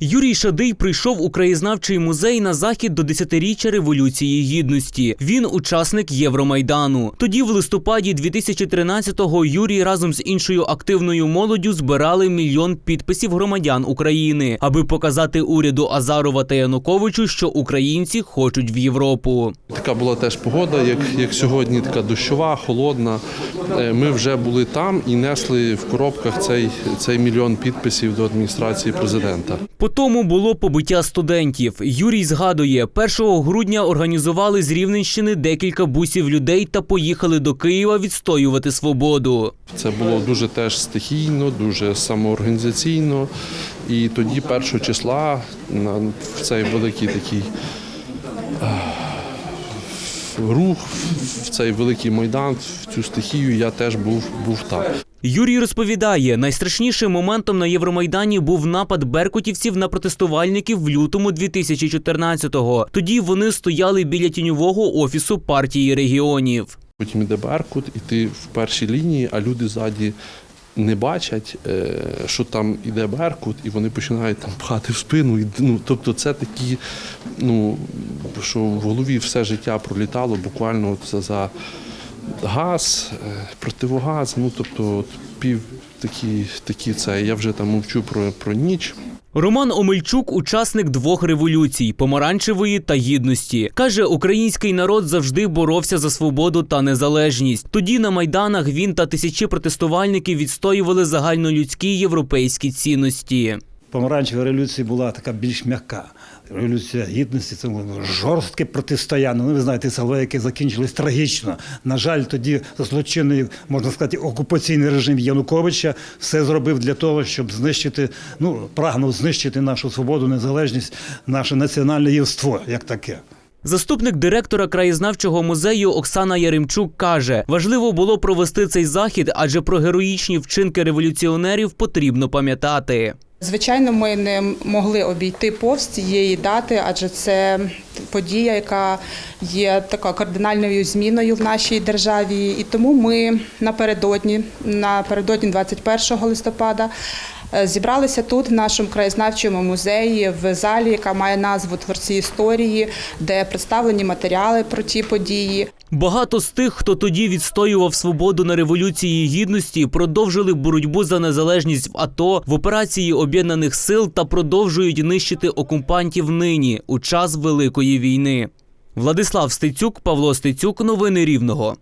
Юрій Шадий прийшов у краєзнавчий музей на захід до 10-річчя Революції Гідності. Він учасник Євромайдану. Тоді, в листопаді 2013-го, Юрій разом з іншою активною молоддю збирали мільйон підписів громадян України, аби показати уряду Азарова та Януковичу, що українці хочуть в Європу. Така була теж погода, як, як сьогодні, така дощова, холодна. Е, Ми вже були там і несли в коробках цей, цей мільйон підписів до адміністрації президента. Тому було побиття студентів. Юрій згадує, 1 грудня організували з Рівненщини декілька бусів людей та поїхали до Києва відстоювати свободу. Це було дуже теж стихійно, дуже самоорганізаційно. І тоді, першого числа, на в цей великий такий е, рух, в цей великий майдан, в цю стихію я теж був, був там. Юрій розповідає, найстрашнішим моментом на Євромайдані був напад беркутівців на протестувальників в лютому 2014-го. Тоді вони стояли біля тіньового офісу партії регіонів. Потім іде Беркут, і ти в першій лінії, а люди ззаді не бачать, е, що там іде Беркут, і вони починають там пхати в спину. Ну, тобто це такі, ну, що в голові все життя пролітало буквально за, за газ, е, противогаз, ну тобто от пів такі, такі це. Я вже там мовчу про, про ніч. Роман Омельчук учасник двох революцій помаранчевої та гідності. Каже, український народ завжди боровся за свободу та незалежність. Тоді на майданах він та тисячі протестувальників відстоювали загальнолюдські європейські цінності. Помаранчева революція була така більш м'яка. Революція гідності це було жорстке протистояння. Ну, ви знаєте, салви, які закінчились трагічно. На жаль, тоді злочинний, можна сказати, окупаційний режим Януковича все зробив для того, щоб знищити, ну прагнув знищити нашу свободу, незалежність, наше національне євство як таке. Заступник директора краєзнавчого музею Оксана Яремчук каже, важливо було провести цей захід, адже про героїчні вчинки революціонерів потрібно пам'ятати. Звичайно, ми не могли обійти повз цієї дати, адже це подія, яка є така кардинальною зміною в нашій державі. І тому ми напередодні, напередодні 21 листопада, е, зібралися тут, в нашому краєзнавчому музеї, в залі, яка має назву Творці історії, де представлені матеріали про ті події. Багато з тих, хто тоді відстоював свободу на революції гідності, продовжили боротьбу за незалежність в АТО в операції об'єднаних сил та продовжують нищити окупантів нині у час великої війни. Владислав Стецюк, Павло Стецюк, новини Рівного.